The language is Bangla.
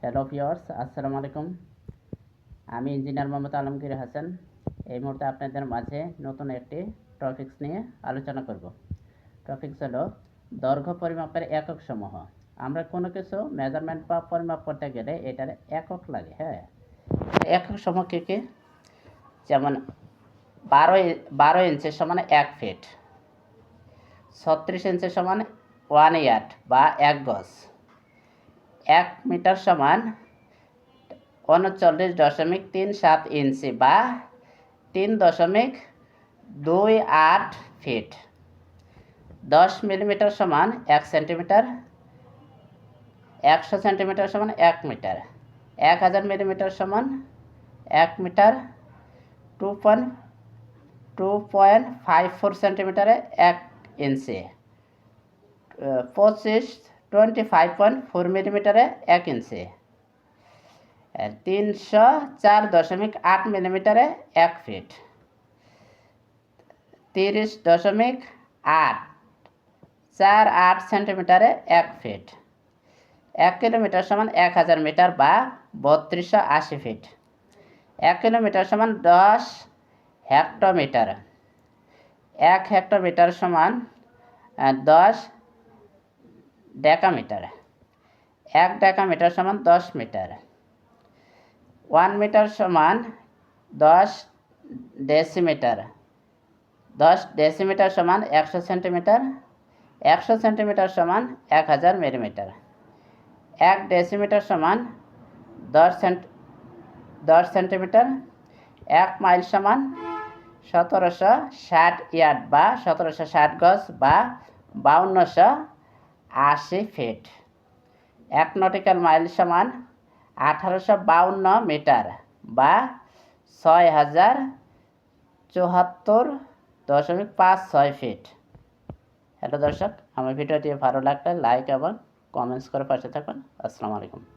হ্যালো ভিওর্স আসসালামু আলাইকুম আমি ইঞ্জিনিয়ার মোহাম্মদ আলমগীর হাসান। এই মুহূর্তে আপনাদের মাঝে নতুন একটি টপিকস নিয়ে আলোচনা করব। টপিকস হলো দৈর্ঘ্য পরিমাপের একক সমূহ। আমরা কোনো কিছু মেজারমেন্ট বা পরিমাপ করতে গেলে এটার একক লাগে হ্যাঁ? একক সমূহ কী কী? যেমন বারো বারো ইঞ্চের সমান এক ফিট ছত্রিশ ইঞ্চের সমান ওয়ান ইয়ার্ড বা এক গজ। এক মিটার সমান উনচল্লিশ দশমিক তিন সাত ইঞ্চি বা তিন দশমিক দুই আট ফিট। দশ মিলিমিটার সমান এক সেন্টিমিটার, একশো সেন্টিমিটার সমান এক মিটার, এক হাজার মিলিমিটার সমান এক metre, two point two point five four সেন্টিমিটারে এক ইঞ্চি। পঁচিশ টোয়েন্টি ফাইভ পয়েন্ট ফোর মিলিমিটারে এক ইঞ্চি। তিনশো চার দশমিক আট মিলিমিটারে এক ফিট। তিরিশ দশমিক আট, চার আট সেন্টিমিটারে এক ফিট। এক কিলোমিটার সমান এক হাজার মিটার বা বত্রিশশো আশি ফিট। এক কিলোমিটার সমান দশ হেক্টোমিটার। এক হেক্টোমিটার সমান দশ ডেকামিটার। এক ডেকামিটার সমান দশ মিটার। ওয়ান মিটার সমান দশ ডেসিমিটার। দশ ডেসিমিটার সমান একশো সেন্টিমিটার। একশো সেন্টিমিটার সমান এক হাজার মিলিমিটার। এক ডেসিমিটার সমান দশ সেন্ট, দশ সেন্টিমিটার। এক মাইল সমান সতেরোশো ষাট ইয়ার্ড বা সতেরোশো ষাট গজ বা বাউন্নশো আশি ফিট এক নটিক্যাল মাইল সমান আঠারোশো বাউন্ন মিটার বা ছয় হাজার চুয়াত্তর দশমিক পাঁচ ছয় ফিট হ্যালো দর্শক, আমার ভিডিওটি ভালো লাগলে লাইক এবং কমেন্টস করে পাশে থাকুন। আসসালামু আলাইকুম।